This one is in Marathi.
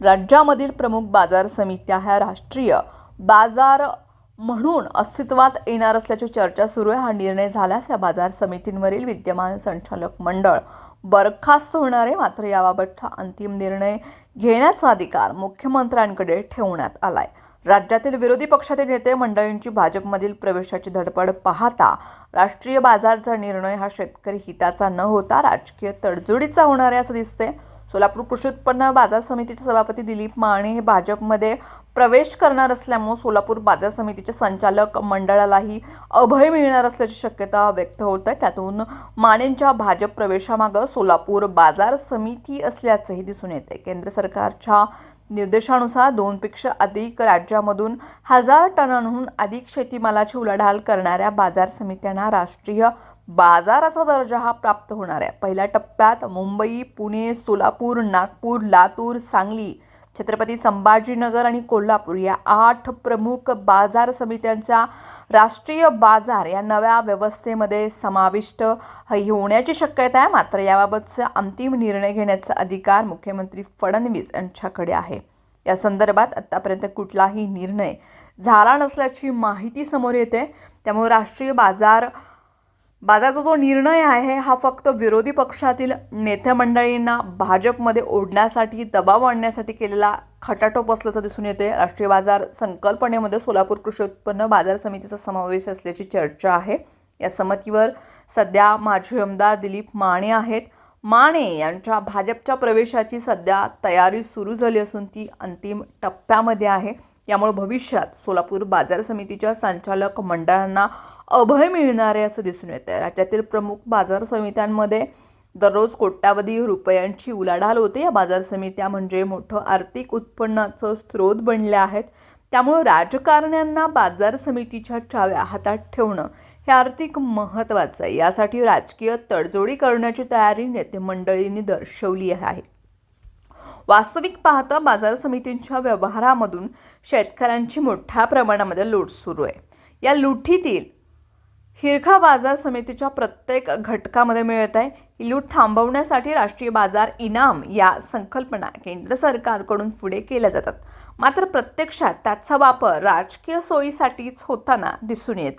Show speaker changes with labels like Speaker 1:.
Speaker 1: राज्यामधील प्रमुख बाजार समित्या ह्या राष्ट्रीय बाजार म्हणून अस्तित्वात येणार असल्याची चर्चा सुरू आहे. हा निर्णय झाल्यास या बाजार समितींवरील विद्यमान संचालक मंडळ बरखास्त होणार आहे. मात्र याबाबतचा अंतिम निर्णय घेण्याचा अधिकार मुख्यमंत्र्यांकडे ठेवण्यात आलाय. राज्यातील विरोधी पक्षातील नेते मंडळींची भाजपमधील प्रवेशाची धडपड पाहता राष्ट्रीय बाजारचा निर्णय हा शेतकरी हिताचा न होता राजकीय तडजोडीचा होणार आहे असं दिसते सोलापूर कृषी उत्पन्न बाजार समितीचे सभापती दिलीप माने हे भाजपमध्ये प्रवेश करणार असल्यामुळे सोलापूर बाजार समितीच्या संचालक मंडळालाही अभय मिळणार असल्याची शक्यता व्यक्त होत आहे त्यातून मानेंच्या भाजप प्रवेशामागं सोलापूर बाजार समिती असल्याचंही दिसून येते केंद्र सरकारच्या निर्देशानुसार दोनपेक्षा अधिक राज्यामधून हजार टनांहून अधिक शेतीमालाची उलाढाल करणाऱ्या बाजार समित्यांना राष्ट्रीय बाजाराचा दर्जा हा प्राप्त होणार आहे. पहिल्या टप्प्यात मुंबई पुणे सोलापूर नागपूर लातूर सांगली छत्रपती संभाजीनगर आणि कोल्हापूर या आठ प्रमुख बाजार समित्यांच्या राष्ट्रीय बाजार या नव्या व्यवस्थेमध्ये समाविष्ट होण्याची शक्यता आहे. मात्र याबाबतचा अंतिम निर्णय घेण्याचा अधिकार मुख्यमंत्री फडणवीस यांच्याकडे आहे. या संदर्भात आत्तापर्यंत कुठलाही निर्णय झाला नसल्याची माहिती समोर येते. त्यामुळे राष्ट्रीय बाजार बाजाराचा जो निर्णय आहे हा फक्त विरोधी पक्षातील नेत्यामंडळींना भाजपमध्ये ओढण्यासाठी दबाव आणण्यासाठी केलेला खटाटोप असल्याचं दिसून येते राष्ट्रीय बाजार संकल्पनेमध्ये सोलापूर कृषी उत्पन्न बाजार समितीचा समावेश असल्याची चर्चा आहे. या समितीवर सध्या माजी आमदार दिलीप माने आहेत. माने यांच्या भाजपच्या प्रवेशाची सध्या तयारी सुरू झाली असून ती अंतिम टप्प्यामध्ये आहे. यामुळे भविष्यात सोलापूर बाजार समितीच्या संचालक मंडळांना अभय मिळणारे असं दिसून येतं आहे राज्यातील प्रमुख बाजार समित्यांमध्ये दररोज कोट्यावधी रुपयांची उलाढाल होते. या बाजार समित्या म्हणजे मोठं आर्थिक उत्पन्नाचं स्रोत बनल्या आहेत. त्यामुळं राजकारण्यांना बाजार समितीच्या चाव्या हातात ठेवणं हे आर्थिक महत्त्वाचं आहे. यासाठी राजकीय तडजोडी करण्याची तयारी नेते मंडळींनी दर्शवली आहे. वास्तविक पाहता बाजार समितींच्या व्यवहारामधून शेतकऱ्यांची मोठ्या प्रमाणामध्ये लूट सुरू आहे. या लुटीतील हिरखा बाजार समितीच्या प्रत्येक घटकामध्ये मिळत आहे. ही लूट थांबवण्यासाठी राष्ट्रीय बाजार इनाम या संकल्पना केंद्र सरकारकडून पुढे केल्या जातात. मात्र प्रत्यक्षात त्याचा वापर राजकीय सोयीसाठीच होताना दिसून येत